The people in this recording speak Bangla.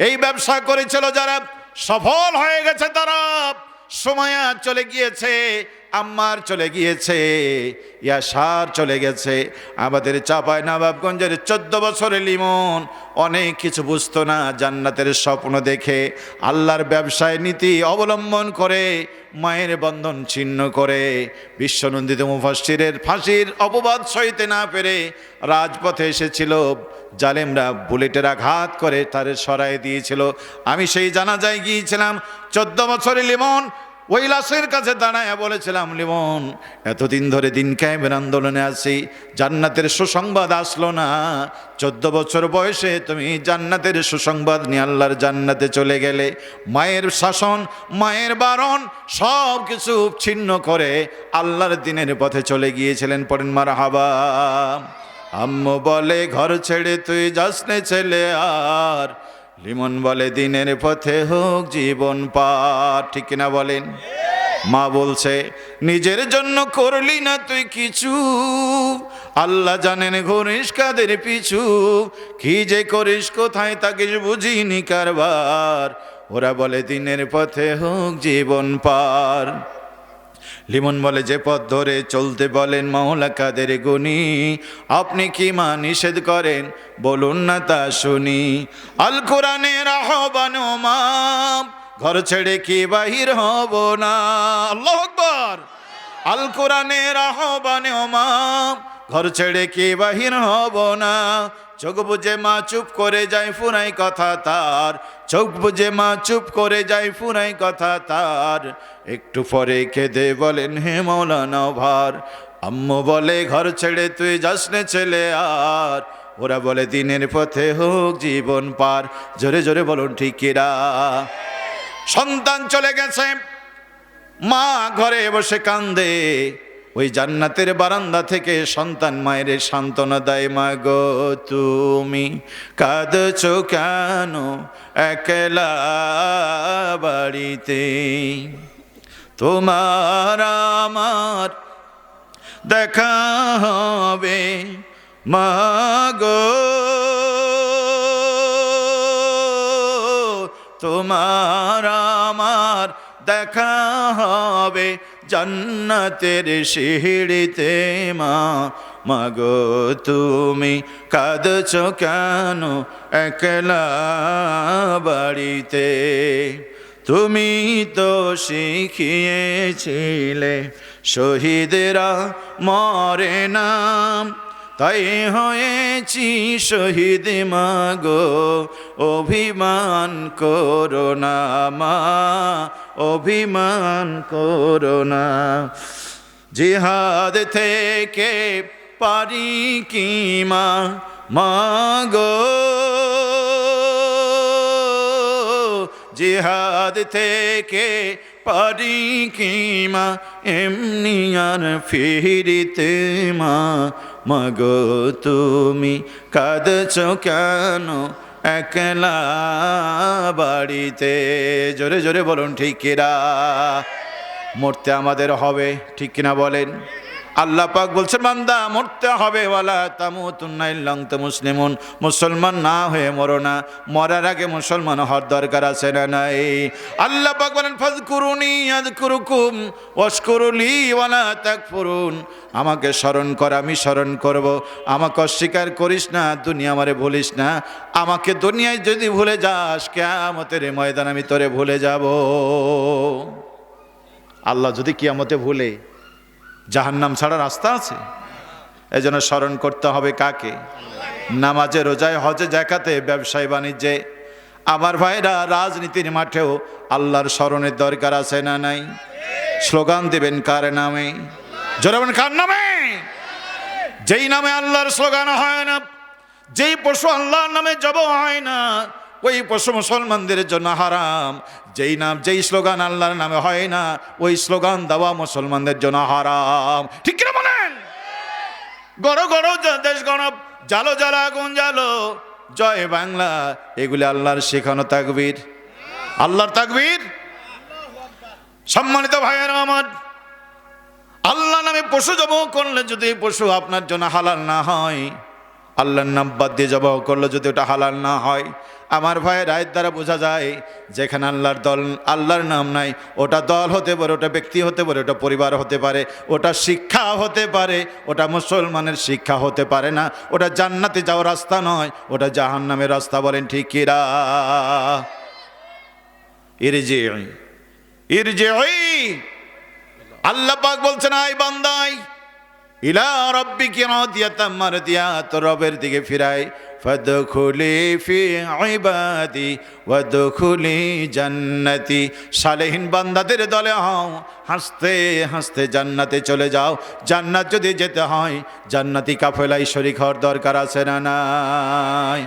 এই ব্যবসা করেছিল যারা সফল হয়ে গেছে তারা সময় চলে গিয়েছে। আম্মার চলে গিয়েছে, ইয়াসার চলে গেছে। আমাদের চাপায় নবাবগঞ্জের চোদ্দ বছরের লিমন, অনেক কিছু বুঝতো না, জান্নাতের স্বপ্ন দেখে আল্লাহর ব্যবসায় নীতি অবলম্বন করে, মায়ের বন্ধন ছিন্ন করে, বিশ্বনন্দিত মুফাসিরের ফাঁসির অপবাদ সইতে না পেরে রাজপথে এসেছিল। জালেমরা বুলেটের আঘাত করে তার সরাই দিয়েছিল। আমি সেই জানাজায় গিয়েছিলাম, চোদ্দ বছরের লিমন ওই লাশের কাছে দাঁড়ায় বলেছিলাম, লিমন, এতদিন ধরে দিন কায়েমের আন্দোলনে আছি, জান্নাতের সুসংবাদ আসলো না। চোদ্দ বছর বয়সে তুমি জান্নাতের সুসংবাদ নিয়ে আল্লাহর জান্নাতে চলে গেলে। মায়ের শাসন, মায়ের বারণ, সব কিছু ছিন্ন করে আল্লাহর দিনের পথে চলে গিয়েছিলেন পরেন মার হাবা আম্মু বলে, ঘর ছেড়ে তুই যাস ছেলে আর লিমন বলে, দিনের পথে হোক জীবন পার। ঠিক কিনা বলেন? মা বলছে, নিজের জন্য করলি না তুই কিছু। আল্লাহ জানেন ঘরিস কাদের পিছু। কি যে করিস, কোথায় তাকে বুঝিনি কারবার। ওরা বলে, দিনের পথে হোক জীবন পার। লিমন বলে, যে পথ ধরে চলতে বলেন মহলা কাদের গুনি আপনি কি মা নিষেধ করেন? বলুন না তা শুনি। আল কোরআনের আহ্বান ঘর ছেড়ে কি বাহির হব না? আল্লাহ আকবার। আল কোরআনের আহ্বান ঘর ছেড়ে কি বাহির হব না? চোখ বুঝে মা চুপ করে যায় ফুরাই কথা তার। চোখ বুঝে মা চুপ করে যায় ফুরাই কথা তার। একটু পরে কেঁদে বলেন, হে মৌলানা ভার, আম্মু বলে ঘর ছেড়ে তুই যাস নে ছেলে আর। ওরা বলে, দিনের পথে হোক জীবন পার। জোরে জোরে বলুন ঠিকিরা সন্তান চলে গেছে, মা ঘরে বসে কান্দে। ওই জান্নাতের বারান্দা থেকে সন্তান মায়ের সান্ত্বনা দেয়, মা গো, তুমি কাঁদছ কেন একলা বাড়িতে? তোমার আমার দেখা হবে, মা গো। তোমার আমার দেখা হবে জান্নাতের সিঁড়িতে মা মগ তুমি কাঁদছ কেন একলা বাড়িতে? তুমি তো শিখিয়েছিলে, শহীদেরা মরে নাম তাই হয়েছি শহীদ মাগো, অভিমান করোনা মা, অভিমান করোনা জিহাদ থেকে পারি কি মা? মাগো জিহাদ থেকে পারি কি মা এমনি আর ফিরিতে মা। মাগো তুমি কাঁদছ কেন একলা বাড়িতে? জোরে জোরে বলুন ঠিকিরা মরতে আমাদের হবে, ঠিক কিনা বলেন? আল্লাহ পাক বলছেন বান্দা, মরতে হবে, ওয়ালা তো মুসলিমুন। মুসলমান না হয়ে মরো না। মরার আগে মুসলমান হওয়ার দরকার আছে না নাই? আল্লাহ পাক বলেন, ফাজকুরুনি আযকুরুকুম ওয়াশকুরুলি ওয়ালা তাকফুরুন। আমাকে স্মরণ কর, আমি স্মরণ করব। আমাকে অস্বীকার করিস না, দুনিয়া আমারে ভুলিস না। আমাকে দুনিয়ায় যদি ভুলে যাস, কেয়ামতের ময়দান আমি তোরে ভুলে যাব। আল্লাহ যদি কিয়ামতে ভুলে জাহান্নাম ছাড়া রাস্তা আছে? এই জন্য স্মরণ করতে হবে কাকে? নামাজে, রোজায়, হজে জাকাতে ব্যবসায়, বাণিজ্যে। আমার ভাইরা, রাজনীতির মাঠেও আল্লাহর স্মরণের দরকার আছে না নাই? স্লোগান দেবেন কার নামে? জোরাবেন কার নামে? যেই নামে আল্লাহর স্লোগান হয় না, যেই পশু আল্লাহর নামে জব হয় না ওই পশু মুসলমানদের জন্য হারাম। যেই নাম যেই স্লোগান আল্লাহর নামে হয় না, ওই স্লোগান দেওয়া মুসলমানদের জন্য হারাম। ঠিক কিনা বলেন? গড় গড় দেশ গণব। জালো জ্বালা, আগুন জালো জয় বাংলা। এগুলি আল্লাহর শেখানো তাকবীর। আল্লাহর তাকবীর? সম্মানিত ভাইয়েরা আমার, আল্লাহ নামে পশু জব করলে যদি পশু আপনার জন্য হালাল না হয় আল্লাহর নাম বাদ দিয়ে জবাহ করল, যদি ওটা হালাল না হয়। আমার ভাইয়ের রায়ের দ্বারা বোঝা যায়, যেখানে আল্লাহর দল, আল্লাহর নাম নাই, ওটা দল হতে পারে, ওটা ব্যক্তি হতে পারে, ওটা পরিবার হতে পারে, ওটা শিক্ষা হতে পারে, ওটা মুসলমানের শিক্ষা হতে পারে না। ওটা জান্নাতে যাওয়ার রাস্তা নয়, ওটা জাহান্নামের রাস্তা বলেন ঠিক কিরা ইরজি ইরজি আল্লাহ পাক বলছেন আই বান্দাই ইলা রব্বিকি রাদিয়াতাম মারদিয়া তো রবের দিকে ফিরাই। ফাদখুলি ফি ইবাদি, ওয়াদখুলি জান্নাতি। সালেহীন বান্দাদের দলে হও, হাসতে হাসতে জান্নাতে চলে যাও। জান্নাত যদি যেতে হয়, জান্নাতি কাফেলাই শরীক হওয়ার দরকার আছে না নাই?